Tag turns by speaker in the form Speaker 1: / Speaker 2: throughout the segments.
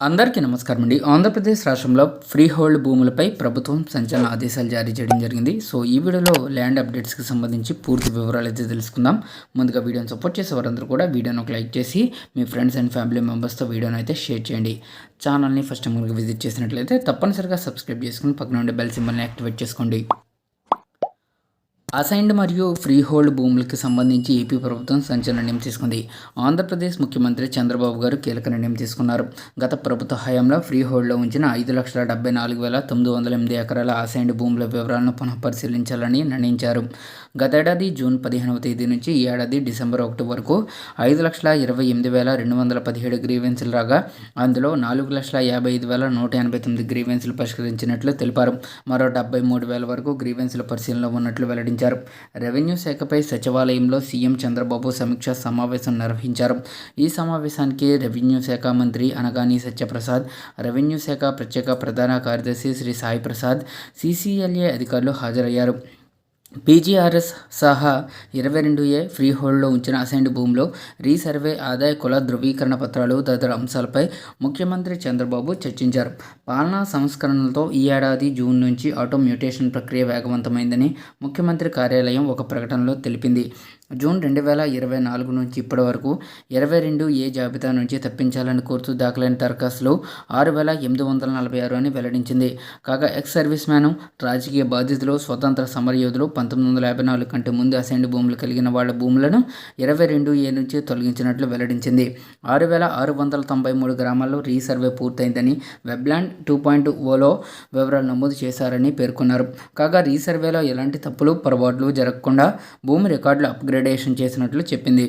Speaker 1: అందరికీ నమస్కారం అండి. ఆంధ్రప్రదేశ్ రాష్ట్రంలో ఫ్రీ హోల్డ్ భూములపై ప్రభుత్వం సంచలన ఆదేశాలు జారీ చేయడం జరిగింది. సో ఈ వీడియోలో ల్యాండ్ అప్డేట్స్కి సంబంధించి పూర్తి వివరాలు అయితే తెలుసుకుందాం. ముందుగా వీడియోని సపోర్ట్ చేసే వారందరూ కూడా వీడియోని ఒక లైక్ చేసి మీ ఫ్రెండ్స్ అండ్ ఫ్యామిలీ మెంబర్స్తో వీడియోని అయితే షేర్ చేయండి. ఛానల్ని ఫస్ట్ ముందుగా విజిట్ చేసినట్లయితే తప్పనిసరిగా సబ్స్క్రైబ్ చేసుకుని పక్కన ఉండే బెల్ సింబల్ని యాక్టివేట్ చేసుకోండి. అసైన్డ్ మరియు ఫ్రీ హోల్డ్ భూములకు సంబంధించి ఏపీ ప్రభుత్వం సంచలన నిర్ణయం తీసుకుంది. ఆంధ్రప్రదేశ్ ముఖ్యమంత్రి చంద్రబాబు గారు కీలక నిర్ణయం తీసుకున్నారు. గత ప్రభుత్వ హయాంలో ఫ్రీ హోల్డ్లో ఉంచిన ఐదు లక్షల డెబ్బై నాలుగు వేల తొమ్మిది వందల ఎనిమిది ఎకరాల అసైన్డ్ భూముల వివరాలను పునః పరిశీలించాలని నిర్ణయించారు. గతేడాది జూన్ పదిహేనవ తేదీ నుంచి ఈ ఏడాది డిసెంబర్ ఒకటి వరకు ఐదు లక్షల ఇరవై ఎనిమిది వేల రెండు వందల పదిహేడు గ్రీవెన్సులు రాగా అందులో నాలుగు లక్షల యాభై ఐదు వేల నూట ఎనభై తొమ్మిది గ్రీవెన్సులు పరిష్కరించినట్లు తెలిపారు. మరో డెబ్బై మూడు వేల వరకు గ్రీవెన్సుల పరిశీలనలో ఉన్నట్లు వెల్లడించారు. రెవెన్యూ శాఖపై సచివాలయంలో సీఎం చంద్రబాబు సమీక్ష సమావేశం నిర్వహించారు. ఈ సమావేశానికి రెవెన్యూ శాఖ మంత్రి అనగాని సత్యప్రసాద్ రెవెన్యూ శాఖ ప్రత్యేక ప్రధాన కార్యదర్శి శ్రీ సాయి ప్రసాద్ సీసీఎల్ఏ అధికారులు హాజరయ్యారు. పీజీఆర్ఎస్ సహా ఇరవై రెండు ఏ ఫ్రీ హోల్డ్లో ఉంచిన అసైన్డ్ భూమిలో రీసర్వే ఆదాయ కుల ధృవీకరణ పత్రాలు తదితర అంశాలపై ముఖ్యమంత్రి చంద్రబాబు చర్చించారు. పాలనా సంస్కరణలతో ఈ ఏడాది జూన్ నుంచి ఆటో మ్యూటేషన్ ప్రక్రియ వేగవంతమైందని ముఖ్యమంత్రి కార్యాలయం ఒక ప్రకటనలో తెలిపింది. జూన్ రెండు వేల ఇరవై నాలుగు నుంచి ఇప్పటి వరకు ఇరవై రెండు ఏ జాబితా నుంచి తప్పించాలని కోరుతూ దాఖలైన దరఖాస్తులు ఆరు వేల ఎనిమిది వందల నలభై ఆరు అని వెల్లడించింది. కాగా ఎక్స్ సర్వీస్ మ్యాన్ రాజకీయ బాధితులు స్వతంత్ర సమరయోధులు పంతొమ్మిది వందల యాభై నాలుగు కంటే ముందు అసైన్డ్ భూములు కలిగిన వాళ్ళ భూములను ఇరవై రెండు ఏ నుంచి తొలగించినట్లు వెల్లడించింది. ఆరు వేల ఆరు వందల తొంభై మూడు గ్రామాల్లో రీసర్వే పూర్తయిందని వెబ్లాండ్ టూ పాయింట్ ఓలో వివరాలు నమోదు చేశారని పేర్కొన్నారు. కాగా రీసర్వేలో ఎలాంటి తప్పులు పొరపాట్లు జరగకుండా భూమి రికార్డులు డిగ్రేడేషన్ చేసినట్లు చెప్పింది.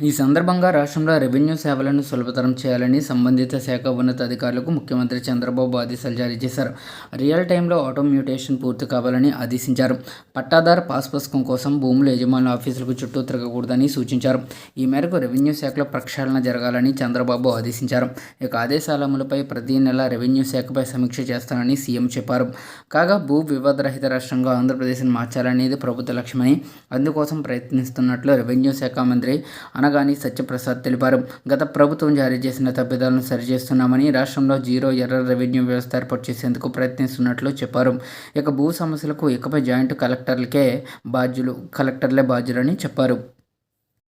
Speaker 1: ఈ సందర్భంగా రాష్ట్రంలో రెవెన్యూ సేవలను సులభతరం చేయాలని సంబంధిత శాఖ ఉన్నతాధికారులకు ముఖ్యమంత్రి చంద్రబాబు ఆదేశాలు జారీ చేశారు. రియల్ టైంలో ఆటోమ్యూటేషన్ పూర్తి కావాలని ఆదేశించారు. పట్టాదారు పాస్ పుస్తకం కోసం భూముల యజమానుల ఆఫీసులకు చుట్టూ తిరగకూడదని సూచించారు. ఈ మేరకు రెవెన్యూ శాఖలో ప్రక్షాళన జరగాలని చంద్రబాబు ఆదేశించారు. ఇక ఆదేశాల అమలుపై ప్రతి నెల రెవెన్యూ శాఖపై సమీక్ష చేస్తానని సీఎం చెప్పారు. కాగా భూ వివాదరహిత రాష్ట్రంగా ఆంధ్రప్రదేశ్ను మార్చాలనేది ప్రభుత్వ లక్ష్యమని అందుకోసం ప్రయత్నిస్తున్నట్లు రెవెన్యూ శాఖ మంత్రి అన అనగాని సత్యప్రసాద్ తెలిపారు. గత ప్రభుత్వం జారీ చేసిన తప్పిదాలను సరిచేస్తున్నామని రాష్ట్రంలో జీరో ఎర్ర రెవెన్యూ వ్యవస్థ ఏర్పాటు చేసేందుకు ప్రయత్నిస్తున్నట్లు చెప్పారు. ఇక భూ సమస్యలకు ఇకపై జాయింట్ కలెక్టర్లకే బాధ్యులు కలెక్టర్లే బాధ్యులని చెప్పారు.